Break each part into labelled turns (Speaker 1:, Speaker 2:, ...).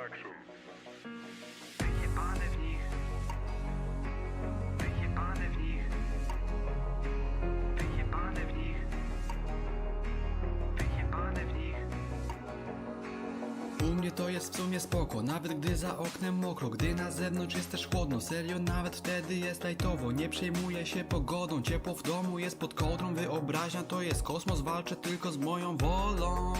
Speaker 1: Production. Wyjebane w nich.
Speaker 2: Wyjebane w nich. Wyjebane w nich. Wyjebane w nich. U mnie to jest w sumie spoko, nawet gdy za oknem mokro Gdy na zewnątrz jest też chłodno, serio nawet wtedy jest lajtowo Nie przejmuję się pogodą, ciepło w domu jest pod kołdrą Wyobraźnia to jest kosmos, walczę tylko z moją wolą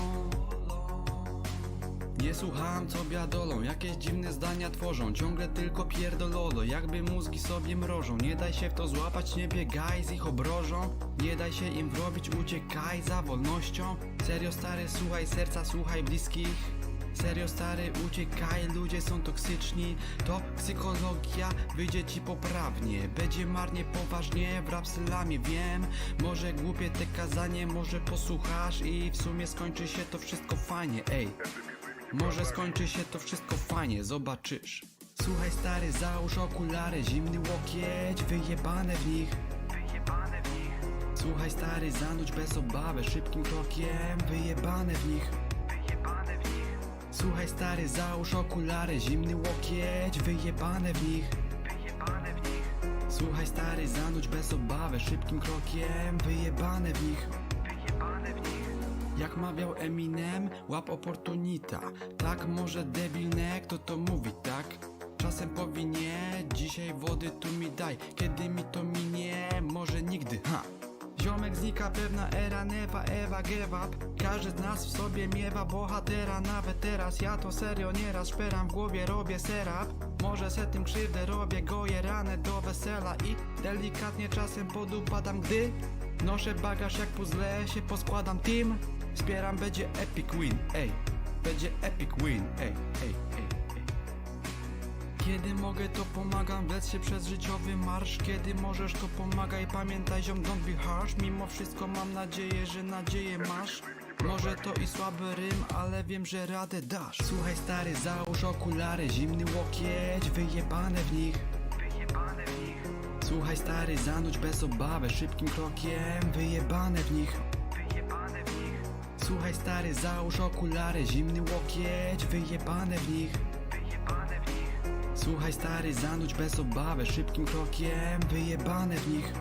Speaker 2: nie słucham co biadolą, jakieś dziwne zdania tworzą. Ciągle tylko pierdolodo, jakby mózgi sobie mrożą. Nie daj się w to złapać, nie biegaj z ich obrożą. Nie daj się im wrobić, uciekaj za wolnością. Serio stary, słuchaj serca, słuchaj bliskich. Serio stary, uciekaj, ludzie są toksyczni. To psychologia, wyjdzie ci poprawnie. Będzie marnie, poważnie, w rapsylamie wiem. Może głupie te kazanie, może posłuchasz I w sumie skończy się to wszystko fajnie, ej może skończy się to wszystko fajnie, zobaczysz. Słuchaj stary, załóż okulary, zimny łokieć, wyjebane w nich. Wyjebane w nich Słuchaj stary, zanudź bez obawy, szybkim krokiem, wyjebane w nich. Wyjebane w nich Słuchaj stary, załóż okulary, zimny łokieć, wyjebane w nich. Wyjebane w nich Słuchaj stary, zanudź bez obawy, szybkim krokiem, wyjebane w nich Wyjebane w nich jak mawiał Eminem, łap oportunita. Tak może debilne, kto to mówi, tak? Czasem powinie, dzisiaj wody tu mi daj. Kiedy mi to minie, może nigdy, ha. Ziomek znika pewna era, newa, ewa, up. Każdy z nas w sobie miewa bohatera Nawet teraz. Ja to serio nieraz szperam w głowie, robię serap. Może se tym krzywdę robię, goję ranę do wesela I delikatnie czasem podupadam, gdy Noszę bagaż jak puzzle, się poskładam team Wspieram, będzie epic win, ej. Będzie epic win, ej, ej, ej, Kiedy mogę to pomagam, wlec się przez życiowy marsz. Kiedy możesz to pomagaj, pamiętaj ziom, don't be harsh. Mimo wszystko mam nadzieję, że nadzieję masz. Może to i słaby rym, ale wiem, że radę dasz. Słuchaj stary, załóż okulary, zimny łokieć, wyjebane w nich. Wyjebane w nich. Słuchaj stary, zanudź bez obawy, szybkim krokiem, wyjebane w nich. Wyjebane w nich Słuchaj stary, załóż okulary, zimny łokieć, wyjebane w nich. Słuchaj stary, zanudź bez obawy, szybkim krokiem, wyjebane w nich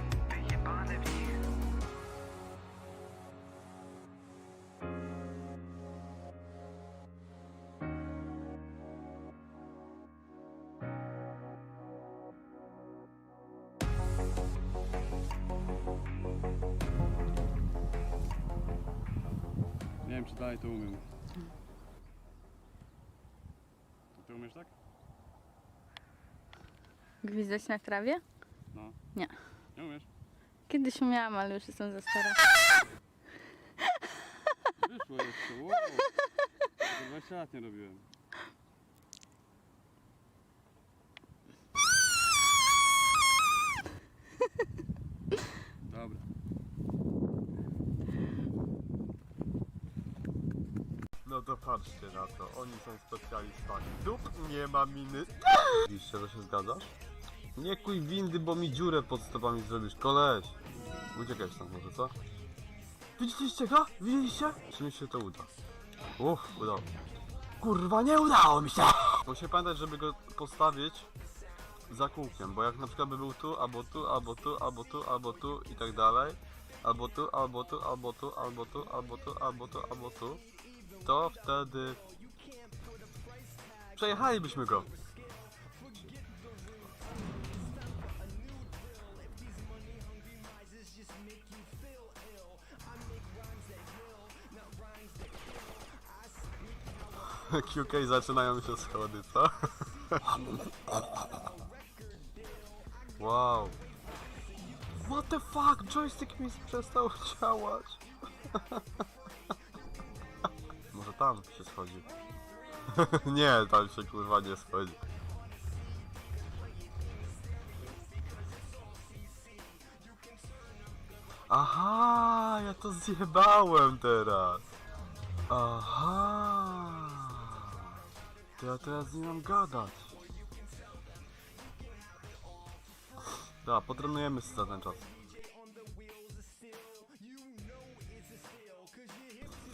Speaker 3: Gwizdać na trawie?
Speaker 4: No.
Speaker 3: Nie.
Speaker 4: Nie umiesz?
Speaker 3: Kiedyś umiałam, ale już jestem za stara.
Speaker 4: Wyszło jeszcze, wow. To 20 lat nie robiłem. Dobra.
Speaker 5: No to patrzcie na to, oni są specjalistami. Dup nie ma miny. Widzisz, że się zgadzasz? Nie kuj windy, bo mi dziurę pod stopami zrobisz, koleś. Uciekaj stąd może, co? Widzieliście go? Widzieliście? Czy mi się to uda? Uff, udało. Kurwa, nie udało mi się! Muszę pamiętać, żeby go postawić za kółkiem, bo jak na przykład by był tu, albo tu, albo tu, albo tu, albo tu i tak dalej, albo tu, albo tu, albo tu, albo tu, albo tu, albo tu, albo tu, to wtedy przejechalibyśmy go. QK zaczynają się schody, co? Wow. What the fuck? Joystick mi przestał działać. Może tam się schodzi. nie, tam się kurwa nie schodzi. Aha, ja to zjebałem teraz. Aha. To ja teraz nie mam gadać. Da, potrenujemy za ten czas.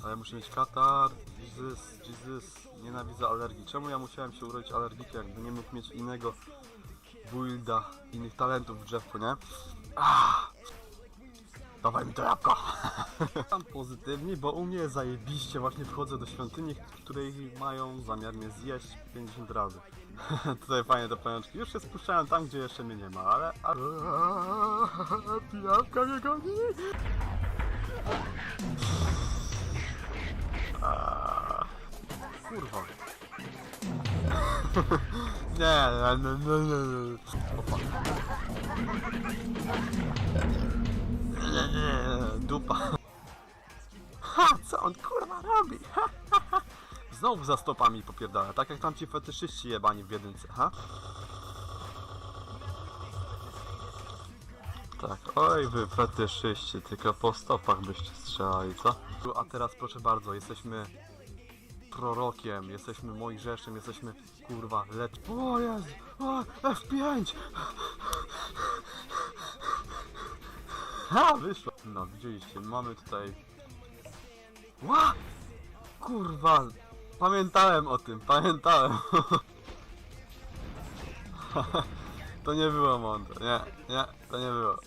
Speaker 5: Ale muszę mieć katar. Jesus, Jesus, nienawidzę alergii. Czemu ja musiałem się urodzić alergikiem, jakby nie mógł mieć innego builda, innych talentów w drzewku, nie? Ah! Dawaj mi to jabłko! Tam pozytywnie, bo u mnie zajebiście. Właśnie wchodzę do świątyni, której mają zamiar mnie zjeść 50 razy. Tutaj fajnie te pajączki. Już się spuszczałem tam, gdzie jeszcze mnie nie ma, ale... Pijawka mnie goni! Kurwa. Nie, nie, nie, nie. Nie, co on kurwa robi? Ha, ha, ha. Znowu za stopami popierdala, tak jak tam ci fetyszyści jebani w jedynce, ha? Tak, oj wy fetyszyści, tylko po stopach byście strzelali, co? A teraz proszę bardzo, jesteśmy prorokiem, jesteśmy Mojżeszem, jesteśmy kurwa lecz... O Jezu! O, F5! Ha, wyszło! No, widzieliście, mamy tutaj... Ła! Kurwa! Pamiętałem o tym, pamiętałem! To nie było mądre, nie, nie, to nie było.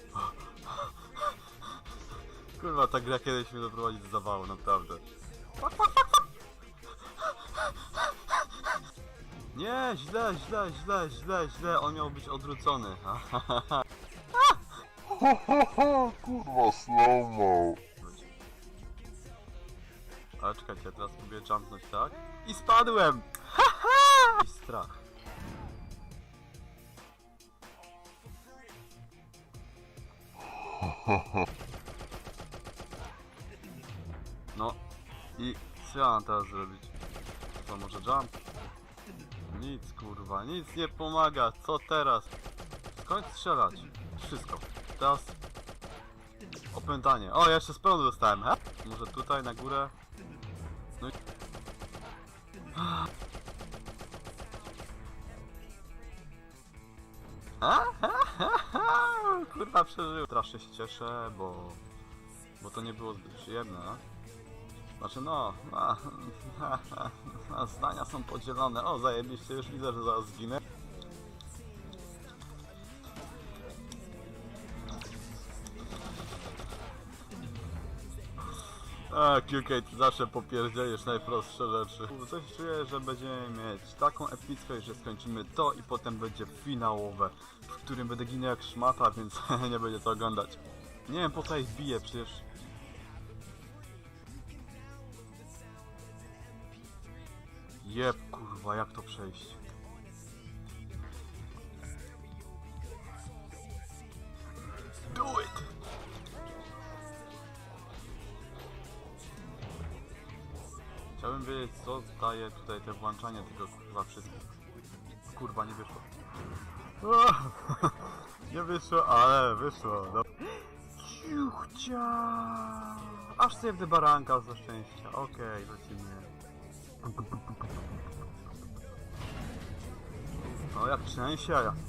Speaker 5: Kurwa, ta gra kiedyś mnie doprowadzi do zawału, naprawdę. Nie, źle, źle, źle, źle, źle, on miał być odwrócony.
Speaker 1: Kurwa, slow-mo.
Speaker 5: Ale czekajcie, ja teraz próbuję jumpnąć, tak? I spadłem! I strach. No i co ja mam teraz zrobić? Co, może jump? Nic kurwa, nic nie pomaga, co teraz? Skończ strzelać. Wszystko. Teraz opętanie. O, jeszcze z prądu dostałem, he? Może tutaj na górę? No i... A, ha, ha, ha, Kurwa przeżył. Strasznie się cieszę, bo... Bo to nie było zbyt przyjemne. Znaczy no, a, a, a, a, zdania są podzielone. O, zajebiście, już widzę, że zaraz zginę. A, QK, zawsze popierdzielisz najprostsze rzeczy. Coś czuję, że będziemy mieć taką epickość, że skończymy to i potem będzie finałowe, w którym będę ginął jak szmata, więc nie będzie co oglądać. Nie wiem po co ich biję, przecież... Jeb, kurwa, jak to przejść? Daje tutaj te włączanie tego kurwa wszystkich. Kurwa, nie wyszło. Nie wyszło, ale wyszło. No. Ciuchcia! Aż sobie w baranka ze szczęścia. Okej, lecimy. No jak trzęsie, ja.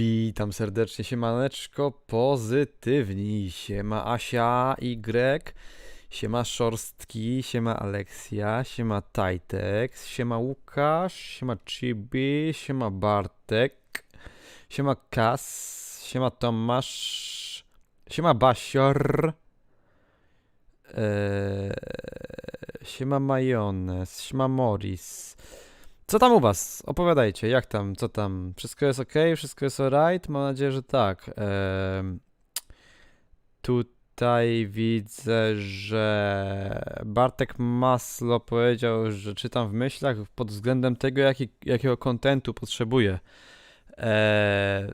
Speaker 6: Witam serdecznie, siemaneczko, pozytywni, siema Asia, Y, siema Szorstki, siema Aleksja, siema Tajtek, siema Łukasz, siema Chibi, siema Bartek, siema Kas, siema Tomasz, Siema Basior. Eee, siema Majonez. Siema Morris. Co tam u was? Opowiadajcie, jak tam, co tam? Wszystko jest ok? Wszystko jest alright? Mam nadzieję, że tak. Eee, tutaj widzę, że Bartek Maslo powiedział, że czytam w myślach pod względem tego, jaki, jakiego kontentu potrzebuję. Eee,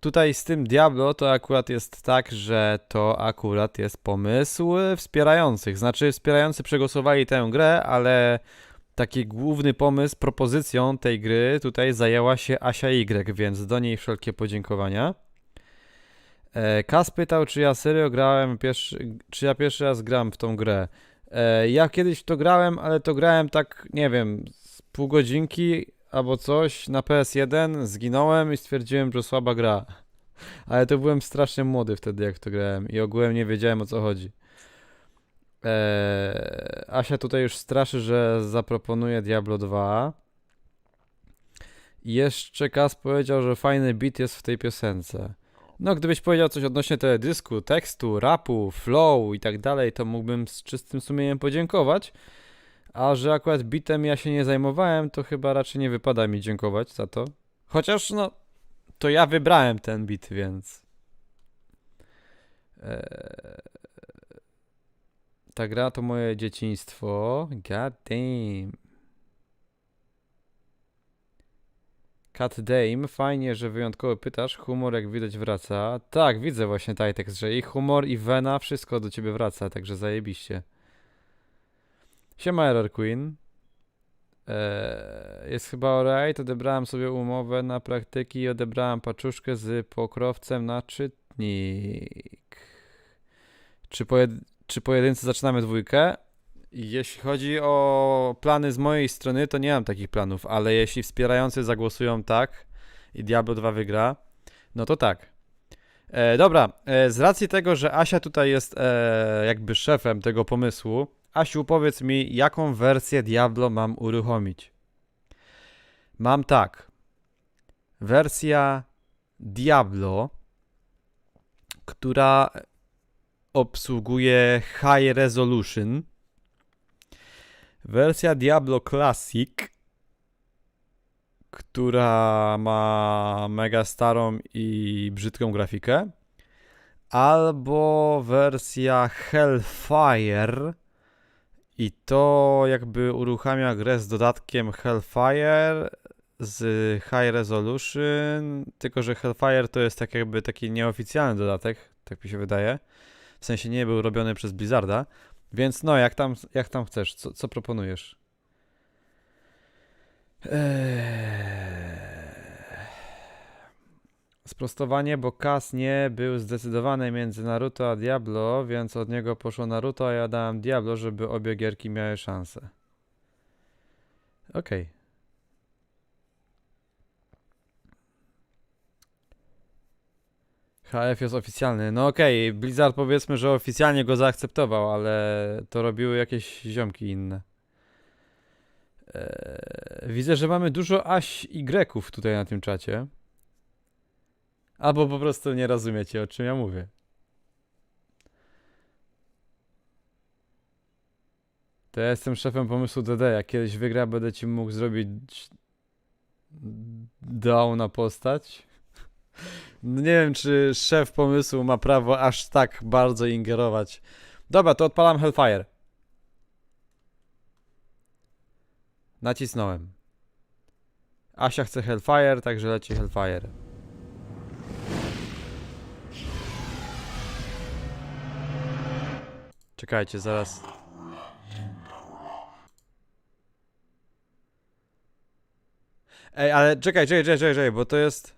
Speaker 6: tutaj z tym Diablo to akurat jest tak, że to akurat jest pomysł wspierających. Znaczy, wspierający przegłosowali tę grę, ale taki główny pomysł, propozycją tej gry tutaj zajęła się Asia Y, więc do niej wszelkie podziękowania. E, Kas pytał, czy ja serio grałem pierwszy, czy ja pierwszy raz gram w tą grę. E, ja kiedyś w to grałem, ale to grałem tak, nie wiem, z pół godzinki albo coś na PS1, zginąłem i stwierdziłem, że słaba gra. Ale to byłem strasznie młody wtedy, jak to grałem i ogółem nie wiedziałem o co chodzi. Eee, Asia tutaj już straszy, że zaproponuje Diablo 2. I jeszcze Kas powiedział, że fajny beat jest w tej piosence. No, gdybyś powiedział coś odnośnie teledysku, tekstu, rapu, flow i tak dalej, to mógłbym z czystym sumieniem podziękować. A że akurat bitem ja się nie zajmowałem, to chyba raczej nie wypada mi dziękować za to. Chociaż, no, to ja wybrałem ten bit, więc. Eee, ta gra to moje dzieciństwo. God damn. Cat Dame, fajnie, że wyjątkowo pytasz. Humor, jak widać, wraca. Tak, widzę właśnie Tajtek, że i humor, i wena, wszystko do ciebie wraca, także zajebiście. Siema Error Queen. Eee, jest chyba alright. Odebrałem sobie umowę na praktyki i odebrałem paczuszkę z pokrowcem na czytnik. Czy, pojed czy pojedyncy zaczynamy dwójkę? Jeśli chodzi o plany z mojej strony, to nie mam takich planów, ale jeśli wspierający zagłosują tak i Diablo 2 wygra, no to tak. E, dobra, e, z racji tego, że Asia tutaj jest e, jakby szefem tego pomysłu, Asiu, powiedz mi, jaką wersję Diablo mam uruchomić? Mam tak. Wersja Diablo, która obsługuje High Resolution. Wersja Diablo Classic, która ma mega starą i brzydką grafikę. Albo wersja Hellfire. I to jakby uruchamia grę z dodatkiem Hellfire z High Resolution, tylko że Hellfire to jest tak jakby taki nieoficjalny dodatek, tak mi się wydaje. W sensie nie był robiony przez Blizzarda. Więc no, jak tam, jak tam chcesz, co, co proponujesz? Eee... Sprostowanie, bo Kas nie był zdecydowany między Naruto a Diablo, więc od niego poszło Naruto, a ja dałem Diablo, żeby obie gierki miały szansę. Okej. HF jest oficjalny. No okej, Blizzard powiedzmy, że oficjalnie go zaakceptował, ale to robiły jakieś ziomki inne. Eee, widzę, że mamy dużo Aś i Greków tutaj na tym czacie. Albo po prostu nie rozumiecie, o czym ja mówię. To ja jestem szefem pomysłu DD. Jak kiedyś wygra, będę ci mógł zrobić down na postać. No nie wiem, czy szef pomysłu ma prawo aż tak bardzo ingerować. Dobra, to odpalam Hellfire. Nacisnąłem. Asia chce Hellfire, także leci Hellfire. Czekajcie, zaraz. Ej, ale czekaj, czekaj, czekaj, czekaj, czekaj, bo to jest...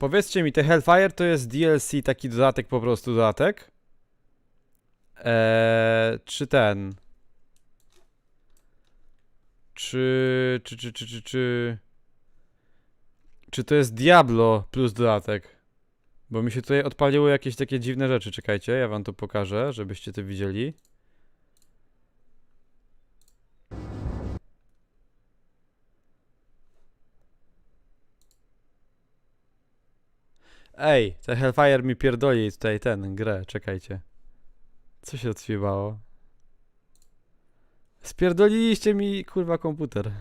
Speaker 6: Powiedzcie mi, te Hellfire to jest DLC, taki dodatek, po prostu dodatek? Eee, czy ten? Czy, czy, czy, czy, czy, czy... Czy to jest Diablo plus dodatek? Bo mi się tutaj odpaliły jakieś takie dziwne rzeczy. Czekajcie, ja wam to pokażę, żebyście to widzieli. Ej, ten Hellfire mi pierdoli tutaj ten, grę, czekajcie. Co się odśpiewało? Spierdoliliście mi, kurwa, komputer.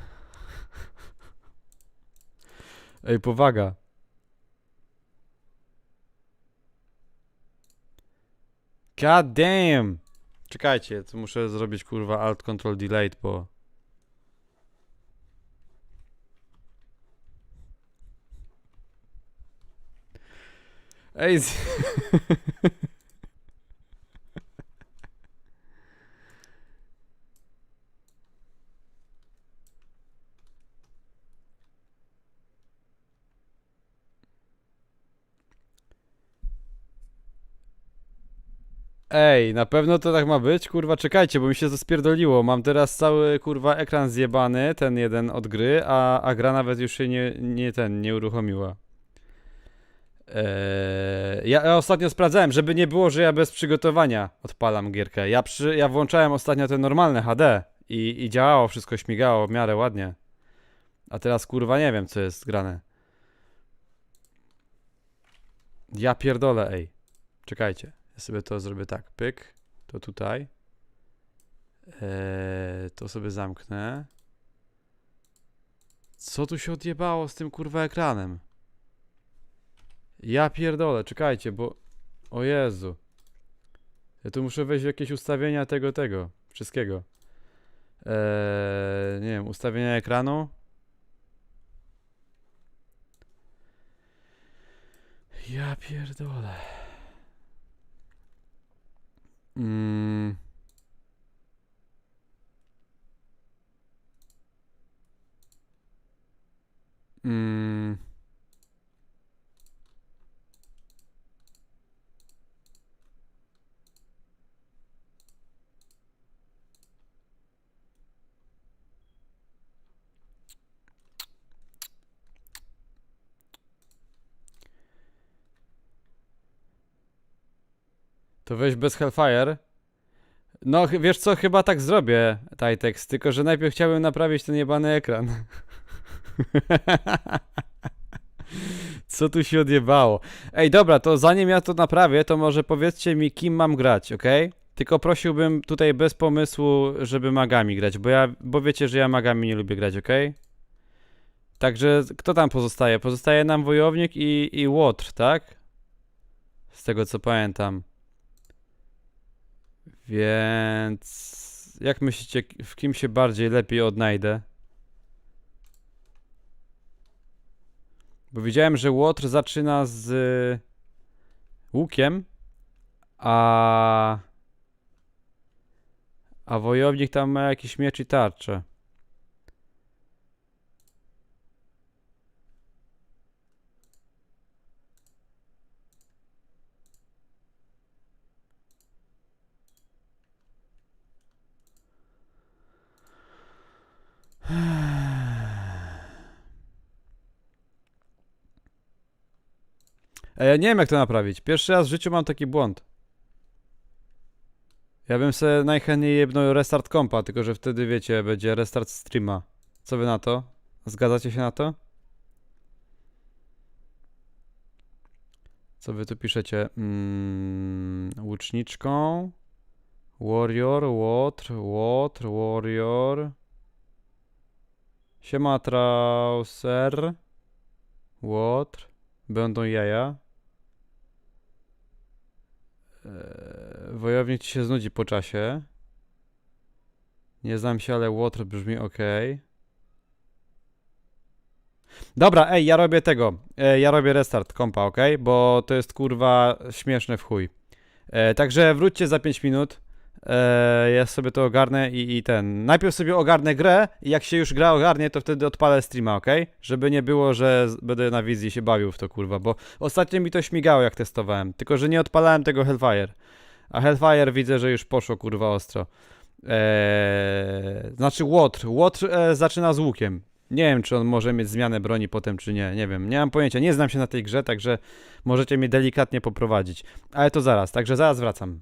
Speaker 6: Ej, powaga. God damn! Czekajcie, to muszę zrobić, kurwa, Alt Control Delete, bo... Ej, z... Ej, na pewno to tak ma być? Kurwa, czekajcie, bo mi się to spierdoliło. Mam teraz cały, kurwa, ekran zjebany, ten jeden od gry, a, a gra nawet już się nie, nie ten, nie uruchomiła. Eee, ja, ja ostatnio sprawdzałem, żeby nie było, że ja bez przygotowania odpalam gierkę. Ja, przy, ja włączałem ostatnio te normalne HD i, i działało, wszystko śmigało w miarę ładnie. A teraz kurwa nie wiem, co jest grane. Ja pierdolę, ej. Czekajcie, ja sobie to zrobię tak. Pyk, to tutaj. Eee, to sobie zamknę. Co tu się odjebało z tym kurwa ekranem? Ja pierdolę, czekajcie, bo... O Jezu. Ja tu muszę wejść w jakieś ustawienia tego, tego. Wszystkiego. Eee, nie wiem, ustawienia ekranu. Ja pierdolę. Mm. Mm. To weź bez Hellfire. No, wiesz co, chyba tak zrobię, Tajtex, tylko że najpierw chciałbym naprawić ten jebany ekran. Co tu się odjebało? Ej, dobra, to zanim ja to naprawię, to może powiedzcie mi, kim mam grać, ok? Tylko prosiłbym tutaj bez pomysłu, żeby magami grać, bo ja, bo wiecie, że ja magami nie lubię grać, ok? Także kto tam pozostaje? Pozostaje nam wojownik i, i Łotr, tak? Z tego co pamiętam. Więc jak myślicie, w kim się bardziej lepiej odnajdę? Bo widziałem, że Łotr zaczyna z łukiem, a a wojownik tam ma jakiś miecz i tarczę. Ja nie wiem jak to naprawić. Pierwszy raz w życiu mam taki błąd. Ja bym sobie najchętniej jebnął restart kompa, tylko że wtedy wiecie, będzie restart streama. Co wy na to? Zgadzacie się na to? Co wy tu piszecie? Mm, łuczniczką. Warrior, Łotr, Łotr, Warrior. Siema Trauser. Łotr. Będą jaja. Eee, wojownik ci się znudzi po czasie. Nie znam się, ale Łotr brzmi ok. Dobra, ej, ja robię tego. E, ja robię restart kompa, ok? Bo to jest kurwa śmieszne w chuj. E, także wróćcie za 5 minut. E, ja sobie to ogarnę i, i ten. Najpierw sobie ogarnę grę i jak się już gra ogarnie, to wtedy odpalę streama, ok? Żeby nie było, że będę na wizji się bawił w to kurwa, bo ostatnio mi to śmigało jak testowałem. Tylko, że nie odpalałem tego Hellfire. A Hellfire widzę, że już poszło kurwa ostro. Eee, znaczy Łotr. Łotr e, zaczyna z łukiem. Nie wiem, czy on może mieć zmianę broni potem, czy nie. Nie wiem. Nie mam pojęcia. Nie znam się na tej grze, także możecie mnie delikatnie poprowadzić. Ale to zaraz. Także zaraz wracam.